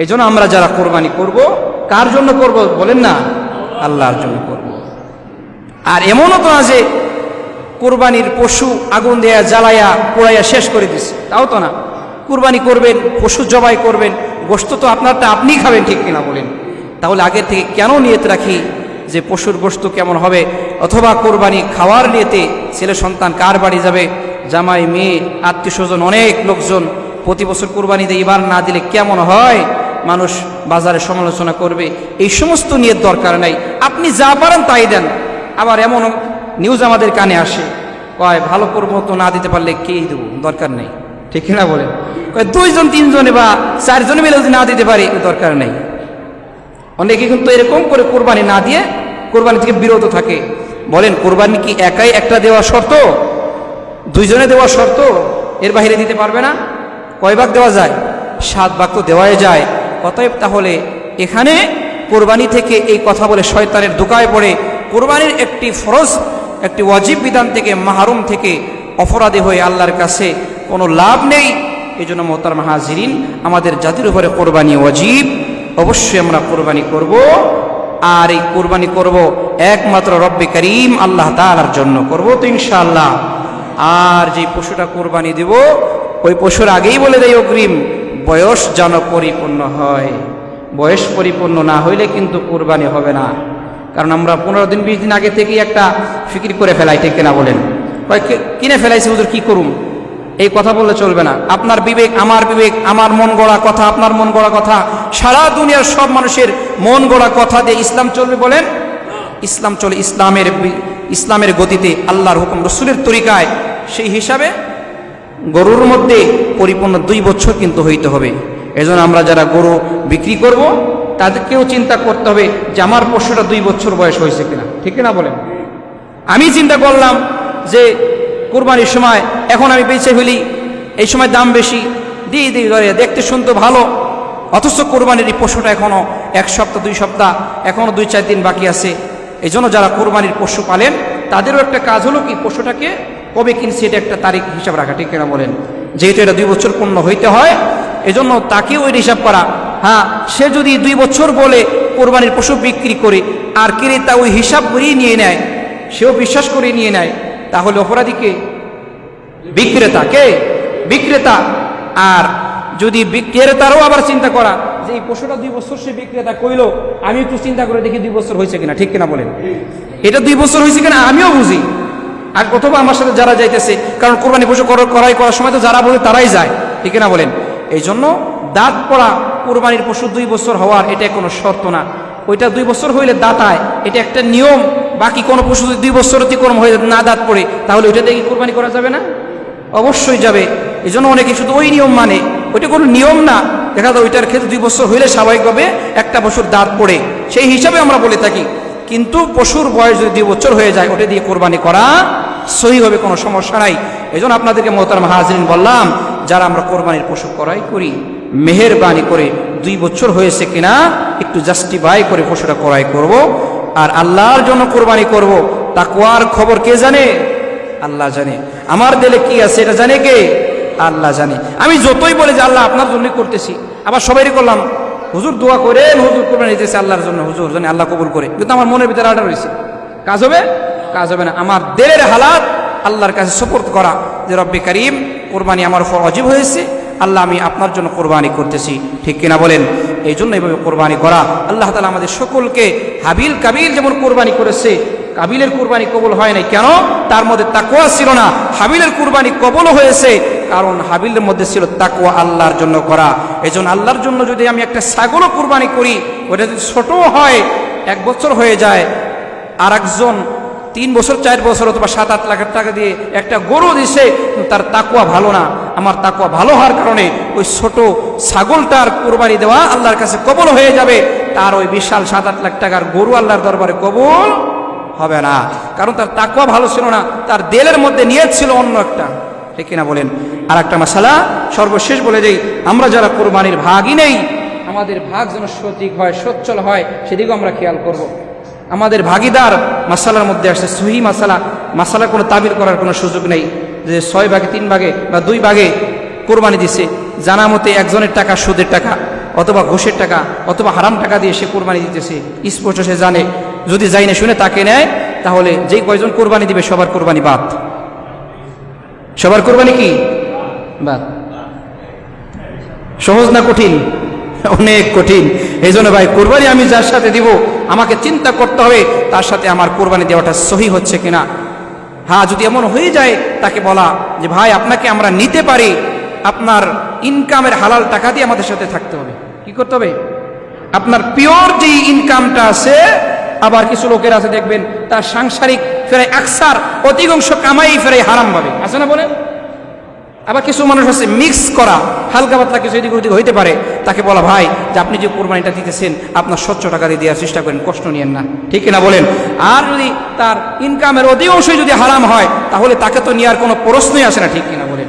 এই জন্য আমরা যারা কোরবানি করব, কার জন্য করব বলেন না? আল্লাহর জন্য করব। আর এমনও তো না যে কোরবানির পশু আগুন দেয়া, জ্বালায়া পোড়াইয়া শেষ করে দিছে। তাও তো না। কোরবানি করবেন, পশু জবাই করবেন গোস্ত তো আপনারটা আপনি খাবেন ঠিক কিনা বলেন। তাহলে আগের থেকে কেন নিয়ত রাখি যে পশুর গোস্ত কেমন হবে? অথবা কোরবানি খাওয়ার নিয়েতে ছেলে সন্তান কার বাড়ি যাবে? জামাই, মেয়ে আত্মীয় স্বজন অনেক লোকজন প্রতি বছর কোরবানি দিয়ে এবার না দিলে কেমন হয়? মানুষ বাজারে সমালোচনা করবে, এই সমস্ত নিয়ে দরকার নাই। আপনি যা পারেন তাই দেন। আবার এমন নিউজ আমাদের কানে আসে, কয়, ভালো করব তো না দিতে পারলে কেই দেবো? দরকার নেই। ঠিক না বলেন? কয়, দুইজন, তিনজনে বা চারজনে মিলে যদি না দিতে পারি দরকার নেই। অনেকে কিন্তু এরকম করে কোরবানি না দিয়ে কোরবানি থেকে বিরত থাকে। বলেন, কোরবানি কি একাই একটা দেওয়া শর্ত? দুইজনে দেওয়া শর্ত? এর বাইরে দিতে পারবে না? কয় ভাগ দেওয়া যায়? সাত ভাগ তো দেওয়াই যায়। অতএব তাহলে এখানে কোরবানি থেকে এই কথা বলে শয়তানের দোকায় পড়ে কোরবানির একটি ফরজ, একটি ওয়াজিব বিধান থেকে, মাহরুম থেকে অপরাধী হয়ে আল্লাহর কাছে কোনো লাভ নেই। এই জন্য মোহতার মাহাজিরিন, আমাদের জাতির উপরে কোরবানি ওয়াজিব, অবশ্যই আমরা কোরবানি করব। আর এই কোরবানি করব একমাত্র রব্বে করিম আল্লাহ তালার জন্য করব তো ইনশাআল্লাহ। আর যে পশুটা কোরবানি দেব, ওই পশুর আগেই বলে দেয় অগ্রিম বয়স যেন পরিপূর্ণ হয়। বয়স পরিপূর্ণ না হইলে কিন্তু কোরবানি হবে না। কারণ আমরা পনেরো দিন, বিশ দিন আগে থেকেই একটা ফিকির করে ফেলাই, ঠিক কিনা বলেন? কিনে ফেলাইছে হুজুর, কি করুম? এই কথা বললে চলবে না। আপনার বিবেক, আমার বিবেক, আমার মন গড়া কথা, আপনার মন গড়া কথা, সারা দুনিয়ার সব মানুষের মন গড়া কথা দিয়ে ইসলাম চলবে বলেন? ইসলাম চলে ইসলামের ইসলামের গতিতে আল্লাহর হুকুম, রসুলের তরিকায়, সেই হিসাবে গরুর মধ্যে পরিপূর্ণ দুই বছর কিন্তু হইতে হবে। এজন্য আমরা যারা গরু বিক্রি করব, তাদেরকেও চিন্তা করতে হবে যে আমার পশুটা দুই বছর বয়স হয়েছে কিনা। ঠিক না বলেন? আমি চিন্তা করলাম যে কোরবানির সময়, এখন আমি বেঁচে ফেলি, এই সময় দাম বেশি, দিয়ে দিই ধরে দেখতে শুনতে ভালো। অথচ কোরবানির এই পশুটা এখনও এক সপ্তাহ, দুই সপ্তাহ এখনও দুই চার দিন বাকি আছে। এই যারা কোরবানির পশু পালেন, তাদেরও একটা কাজ হলো কি, পশুটাকে কবে কিনছে এটা একটা তারিখ হিসাব রাখা, ঠিক কিনা বলেন? যেহেতু এটা দুই বছর পূর্ণ হইতে হয়, এজন্য তাকে ওই হিসাব করা। হ্যাঁ সে যদি দুই বছর বলে কোরবানির পশু বিক্রি করে, আর ক্রেতা ওই হিসাব করেই নিয়ে নেয়, সেও বিশ্বাস করে নিয়ে নেয়, তাহলে অপরাধীকে বিক্রেতা কে? বিক্রেতা। আর যদি বিক্রেতারও আবার চিন্তা করা যে এই পশুটা দুই বছর সে বিক্রেতা কইলো আমি একটু চিন্তা করে দেখি দুই বছর হয়েছে কিনা, ঠিক কিনা বলেন? এটা দুই বছর হয়েছে কিনা, আমিও বুঝি। আর অথবা আমার সাথে যারা যাইতেছে, কারণ কোরবানি পশু কর- করাই করার সময় তো যারা বলে তারাই যায়, ঠিক কিনা বলেন? এই জন্য দাঁত পড়া কোরবানির পশু দুই বছর হওয়ার এটা কোনো শর্ত না। ওইটা দুই বছর হইলে দাঁতায় এটা একটা নিয়ম। বাকি কোনো পশু যদি দুই বছর অতিক্রম হয়ে না দাঁত পড়ে, তাহলে ওইটা দিয়ে কোরবানি করা যাবে না? অবশ্যই যাবে। এই জন্য অনেকে শুধু ওই নিয়ম মানে। ওইটা কোনো নিয়ম না। দেখা যায় ওইটার ক্ষেত্রে দুই বছর হইলে স্বাভাবিকভাবে একটা বছর দাঁত পড়ে। সেই হিসাবে আমরা বলে থাকি। কিন্তু পশুর বয়স যদি দুই বছর হয়ে যায়, ওটা দিয়ে কোরবানি করা সহি হবে, কোনো সমস্যা নাই। এই জন্য আপনাদেরকে মোহতার হাজরিন বললাম, যারা আমরা কোরবানির পশু করাই করি, মেহেরবানি করে দুই বছর হয়েছে কিনা, একটু জাস্টিফাই করে পশুটা করাই করব। আর আল্লাহর জন্য কোরবানি করব তাকুয়ার খবর কে জানে? আল্লাহ জানে। আমার দিলে কি আছে এটা জানে কে? আল্লাহ জানে। আমি যতই বলে যে আল্লাহ আপনার জন্যই করতেছি, আবার সবাইই করলাম হুজুর দোয়া করে হুজুর কোরবানি দিতেছে আল্লাহর জন্য, হুজুর, জানে আল্লাহ কবুল করে। কিন্তু আমার মনের ভিতরে আডার রয়েছে। কাজ হবে? কাজ হবে না। আমার দেলের হালাত আল্লাহর কাছে সপোর্ট করা যে রব্বি করিম, কোরবানি আমার উপর অজীব হয়েছে, আল্লাহ আমি আপনার জন্য কোরবানি করতেছি। ঠিক কিনা বলেন? এই জন্য এইভাবে কোরবানি করা। আল্লাহ তালা আমাদের সকলকে হাবিল কাবিল যেমন কোরবানি করেছে, কাবিলের কুরবানি কবল হয় নাই। কেন? তার মধ্যে তাকুয়া ছিল না। হাবিলের কুরবানি কবল হয়েছে কারণ হাবিলের মধ্যে ছিল তাকুয়া আল্লাহর জন্য করা। এই জন্য আল্লাহর জন্য যদি আমি একটা ছাগলও কুরবানি করি, ওটা যদি ছোটও হয়, এক বছর হয়ে যায় আর একজন তিন বছর, চার বছর অথবা সাত আট লাখ টাকা দিয়ে একটা গরু দিছে, তার তাকুয়া ভালো না। আমার তাকুয়া ভালো হওয়ার কারণে ওই ছোট ছাগলটার কোরবানি দেওয়া আল্লাহর কাছে কবল হয়ে যাবে। তার ওই বিশাল সাত আট লাখ টাকার গরু আল্লাহর দরবারে কবল হবে না। কারণ তার তাকুয়া ভালো ছিল না, তার দেলের মধ্যে নিয়ে ছিল অন্য একটা। ঠিক কিনা বলেন? আর একটা মশালা সর্বশেষ বলে দেই, আমরা যারা কোরবানির ভাগই নেই, আমাদের ভাগ যেন সঠিক হয়, সচ্ছল হয়, সেদিকেও আমরা খেয়াল করব। আমাদের ভাগিদার মাসালার মধ্যে আসছে সহি মাসালা। মাসালা কোনো তাবিল করার কোনো সুযোগ নেই যে ছয় ভাগে, তিন ভাগে বা দুই ভাগে কোরবানি দিছে। জানা মতে একজনের টাকা সুদের টাকা, অথবা ঘুষের টাকা, অথবা হারাম টাকা দিয়ে সে কোরবানি দিতেছে। স্পষ্ট সে জানে। যদি যাই না শুনে তাকে নেয়, তাহলে যেই কয়জন কোরবানি দিবে, সবার কোরবানি বাদ। সবার কোরবানি কি? বাদ সহজ না কঠিন? অনেক কঠিন। এই জন্য ভাই, কোরবানি আমি যার সাথে দিব, আমাকে চিন্তা করতে হবে, তার সাথে আমার কোরবানি দেওয়াটা সহি হচ্ছে কিনা। হ্যাঁ যদি এমন হয়ে যায়, তাকে বলা যে, ভাই, আপনাকে আমরা নিতে পারি, আপনার ইনকামের হালাল টাকা দিয়ে আমাদের সাথে থাকতে হবে। কি করতে হবে? আপনার পিওর যে ইনকামটা আছে, আবার কিছু লোকের আছে, দেখবেন, তার সাংসারিক ফেরাই আকসার, অধিকাংশ কামাই ফেরাই হারাম ভাবে। আছে না বলেন? আবার কিছু মানুষ আছে মিক্স করা, হালকা পাতলা কিছু এদিক ওদিক হইতে পারে। তাকে বলা, ভাই, যে আপনি যে কোরবানিটা দিতেছেন, আপনার স্বচ্ছ টাকা দিয়ে দেওয়ার চেষ্টা করেন, কষ্ট নিয়েন না। ঠিক কিনা বলেন? আর যদি তার ইনকামের অধিকাংশই যদি হারাম হয়, তাহলে তাকে তো নেওয়ার কোনো প্রশ্নই আসে না, ঠিক কিনা বলেন?